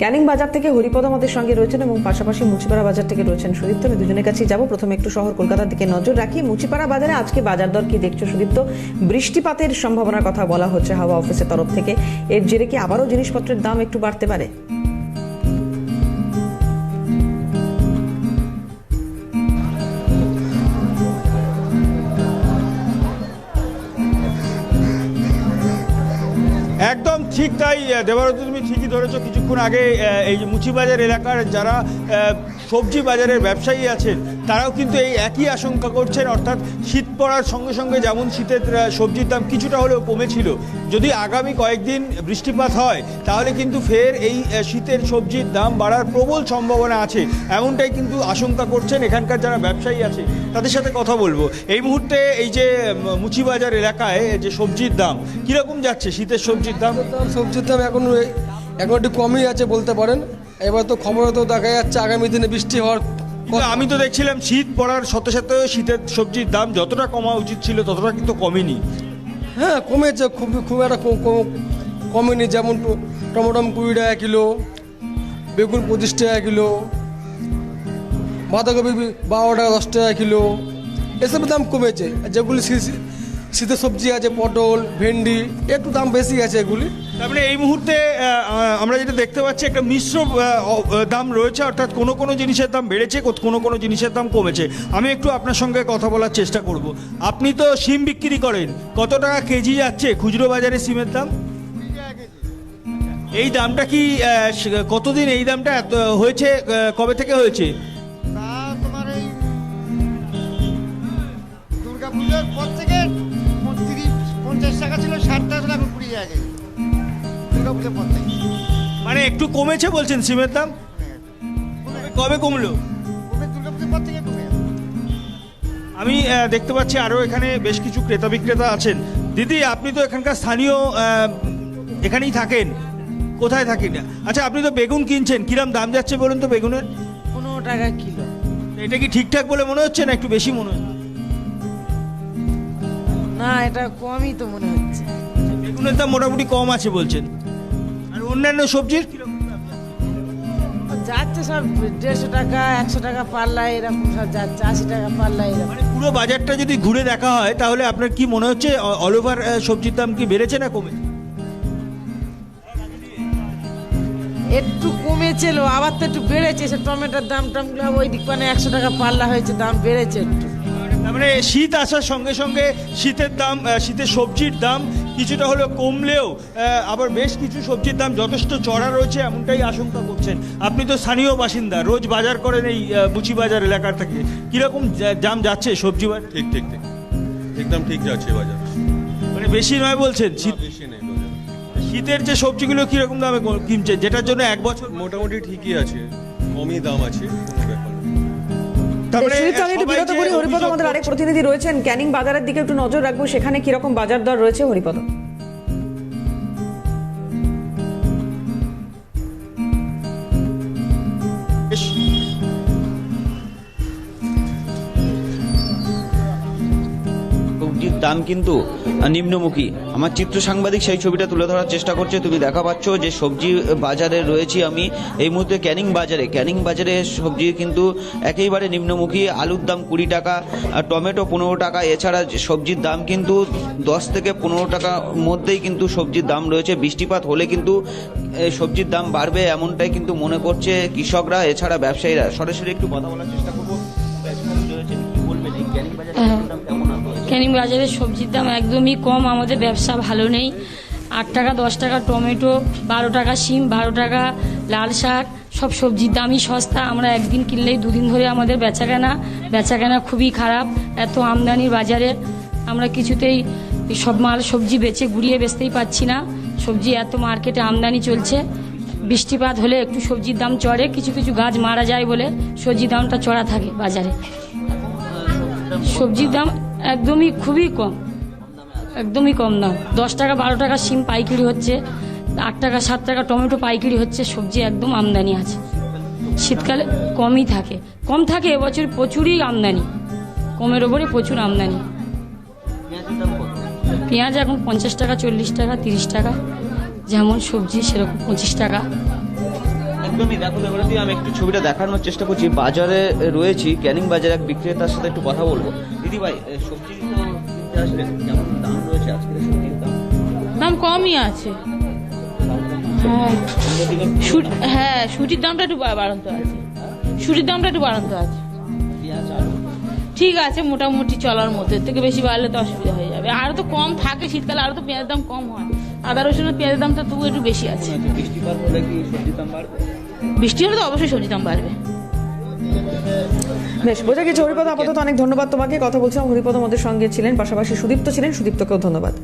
ক্যানিং বাজার থেকে হরিপদ আমাদের সঙ্গে রয়েছেন এবং পাশাপাশি মুচিপাড়া বাজার থেকে রয়েছেন সুদীপ্ত। আমি দুজনের কাছেই যাব। প্রথমে একটু শহর কলকাতার দিকে নজর রাখি। মুচিপাড়া বাজারে আজকে বাজার দর কি দেখছ সুদীপ্ত? বৃষ্টিপাতের সম্ভাবনার কথা বলা হচ্ছে হাওয়া অফিসের তরফ থেকে। এর জেরে কি আবারও জিনিসপত্রের দাম একটু বাড়তে পারে? ঠিক তাই দেবারত, তুমি ঠিকই ধরেছ, কিছুক্ষণ আগে এই মুচিবাজার এলাকার যারা সবজি বাজারের ব্যবসায়ী আছেন তারাও কিন্তু এই একই আশঙ্কা করছেন, অর্থাৎ শীত পড়ার সঙ্গে সঙ্গে যেমন শীতের সবজির দাম কিছুটা হলেও কমেছিল। যদি আগামী কয়েকদিন বৃষ্টিপাত হয়, তাহলে কিন্তু ফের এই শীতের সবজির দাম বাড়ার প্রবল সম্ভাবনা আছে। এমনটাই কিন্তু আশঙ্কা করছেন এখানকার যারা ব্যবসায়ী আছে, তাদের সাথে কথা বলব। এই মুহূর্তে এই যে মুচিবাজার এলাকায় যে সবজির দাম, কীরকম যাচ্ছে শীতের সবজির দাম? সবজির দাম এখন এখন একটু কমই আছে বলতে পারেন। এবার তো খবরে তো দেখা যাচ্ছে আগামী দিনে বৃষ্টি হওয়ার আমি তো দেখছিলাম শীত পড়ার সাথে সাথে শীতের সবজির দাম যতটা কমা উচিত ছিল ততটা কিন্তু কমেনি। হ্যাঁ কমেছে খুব খুব একটা কম- কম- কমেনি। যেমন টো- টমেটো কুড়ি টাকা কিলো বেগুন পঁচিশ টাকা কিলো বাঁধাকপি বারো টাকা দশ টাকা কিলো এসবের দাম কমেছে। যেগুলি শীতের সবজি আছে পটল ভেন্ডি একটু দাম বেশি আছে এগুলি। তারপরে এই মুহূর্তে আমরা যেটা দেখতে পাচ্ছি, একটা মিশ্র দাম রয়েছে, অর্থাৎ কোনো কোনো জিনিসের দাম বেড়েছে কোনো কোনো জিনিসের দাম কমেছে। আমি একটু আপনার সঙ্গে কথা বলার চেষ্টা করব। আপনি তো সিম বিক্রি করেন, কত টাকা কেজি যাচ্ছে খুচরো বাজারে সিমের দাম? এই দামটা কি কতদিন এই দামটা হয়েছে কবে থেকে হয়েছে? পঞ্চাশ টাকা ছিল, ষাট টাকা কুড়ি মানে একটু কমেছে বলছেন সিমের দাম? কবে কমলো? কমে দুর্গা পর থেকে কমে গেছে। আমি আহ, দেখতে পাচ্ছি আরও এখানে বেশ কিছু ক্রেতা বিক্রেতা আছেন। দিদি আপনি তো এখানকার স্থানীয় আহ, এখানেই থাকেন। কোথায় থাকেন? আচ্ছা আপনি তো বেগুন কিনছেন। কিরম দাম যাচ্ছে বলুন তো বেগুনের? পনেরো টাকা কিলো। এটা কি ঠিকঠাক বলে মনে হচ্ছে না একটু বেশি মনে হচ্ছে? না এটা কমই তো মনে হচ্ছে। বেগুনের দাম মোটামুটি কম আছে বলছেন। অন্যান্য সবজির? যাচ্ছে? সব দেড়শো টাকা একশো টাকা পাল্লা এরকম সব যাচ্ছে আশি টাকা পাল্লা এরকম। মানে পুরো বাজারটা যদি ঘুরে দেখা হয় তাহলে আপনার কি মনে হচ্ছে অল ওভার সবজির দাম কি বেড়েছে না কমে একটু কমেছিল আবার তো একটু বেড়েছে সে টমেটোর দাম টামগুলো ওই দিক মানে একশো টাকা পাল্লা হয়েছে দাম বেড়েছে একটু। মানে শীত আসার সঙ্গে সঙ্গে শীতের দাম শীতের সবজির দাম কিছুটা হলেও কমলেও আবার বেশ কিছু সবজির দাম যথেষ্ট চড়া রয়েছে এমনটাই আশঙ্কা করছেন। আপনি তো স্থানীয় বাসিন্দা রোজ বাজার করেন এই বুচি বাজার এলাকার থেকে। কীরকম দাম যাচ্ছে সবজি বাজার? ঠিক ঠিক ঠিক। একদম ঠিক যাচ্ছে বাজার। মানে বেশি নয় বলছেন? শীত বেশি নেই শীতের যে সবজিগুলো কীরকম দামে কিনছে যেটার জন্য এক বছর মোটামুটি ঠিকই আছে কমই দাম আছে। আমি একটু বিরত করি হরিপদ আমাদের আরেক প্রতিনিধি রয়েছেন ক্যানিং বাজারের দিকে একটু নজর রাখব সেখানে কীরকম বাজার দর রয়েছে হরিপদ? দাম কিন্তু নিম্নমুখী। আমার চিত্র সাংবাদিক সেই ছবিটা তুলে ধরার চেষ্টা করছে। তুমি দেখা পাচ্ছ যে সবজি বাজারে রয়েছি আমি। এই মুহূর্তে ক্যানিং বাজারে ক্যানিং বাজারে সবজি কিন্তু একেবারে নিম্নমুখী। আলুর দাম কুড়ি টাকা আর টমেটো পনেরো টাকা। এছাড়া সবজির দাম কিন্তু দশ থেকে পনেরো টাকার মধ্যেই কিন্তু সবজির দাম রয়েছে। বৃষ্টিপাত হলে কিন্তু সবজির দাম বাড়বে এমনটাই কিন্তু মনে করছে কৃষকরা এছাড়া ব্যবসায়ীরা। সরাসরি একটু কথা বলার চেষ্টা করব। ব্যবসায়ী বলবেন এই ক্যানিং বাজারে ক্যানিং বাজারে সবজির দাম একদমই কম, আমাদের ব্যবসা ভালো নেই। আট টাকা, দশ টাকা টমেটো, বারো টাকা শিম, বারো টাকা লাল শাক, সব সবজির দামই সস্তা। আমরা একদিন কিনলেই দুদিন ধরে আমাদের বেচাকেনা বেচাকেনা খুবই খারাপ, এত আমদানির বাজারে আমরা কিছুতেই সব মাল, সবজি বেচে ঘুরিয়ে বেচতেই পাচ্ছি না। সবজি এত মার্কেটে আমদানি চলছে। বৃষ্টিপাত হলে একটু সবজির দাম চড়ে, কিছু কিছু গাছ মারা যায় বলে সবজির দামটা চড়া থাকে বাজারে। সবজির দাম একদমই খুবই কম। একদমই কম দাম দশ টাকা, বারো টাকা সিম পাইকারি হচ্ছে, আট টাকা, সাত টাকা টমেটো পাইকারি হচ্ছে, সবজি একদম আমদানি আছে। শীতকালে কমই থাকে। কম থাকে, এবছর প্রচুরই আমদানি। কমের ওপরে প্রচুর আমদানি? পেঁয়াজ এখন পঞ্চাশ টাকা, চল্লিশ টাকা, তিরিশ টাকা, যেমন সবজি সেরকম পঁচিশ টাকা। একদমই দেখো দেবরাতি আমি একটু ছবিটা দেখানোর চেষ্টা করছি। বাজারে রয়েছি ক্যানিং বাজারে এক বিক্রেতার সাথে একটু কথা বলব। দিদি ভাই সবজি তো কিনতে আসলে কেমন দাম রয়েছে আজকে সবজির দাম? দাম কমই আছে। হ্যাঁ। হ্যাঁ সুটির দামটা একটু বাড়ন্ত আছে। সুটির দামটা একটু বাড়ন্ত আছে। ঠিক আছে মোটামুটি চলার মধ্যে। থেকে বেশি বাড়লে তো অসুবিধা হয়ে যাবে। আরও তো কম থাকে শীতকালে আরও তো পেঁয়াজের দাম কম হয়। আদা রসুন আর পেঁয়াজের দামটা তবু একটু বেশি আছে। আচ্ছা, হলে বৃষ্টি হলে তো অবশ্যই সবজির দাম বাড়বে। বেশ বোঝা গেছে হরিপদ আপাতত অনেক ধন্যবাদ তোমাকে। কথা বলছিলাম হরিপদ আমাদের সঙ্গে ছিলেন পাশাপাশি সুদীপ্ত ছিলেন। সুদীপ্তকেও ধন্যবাদ।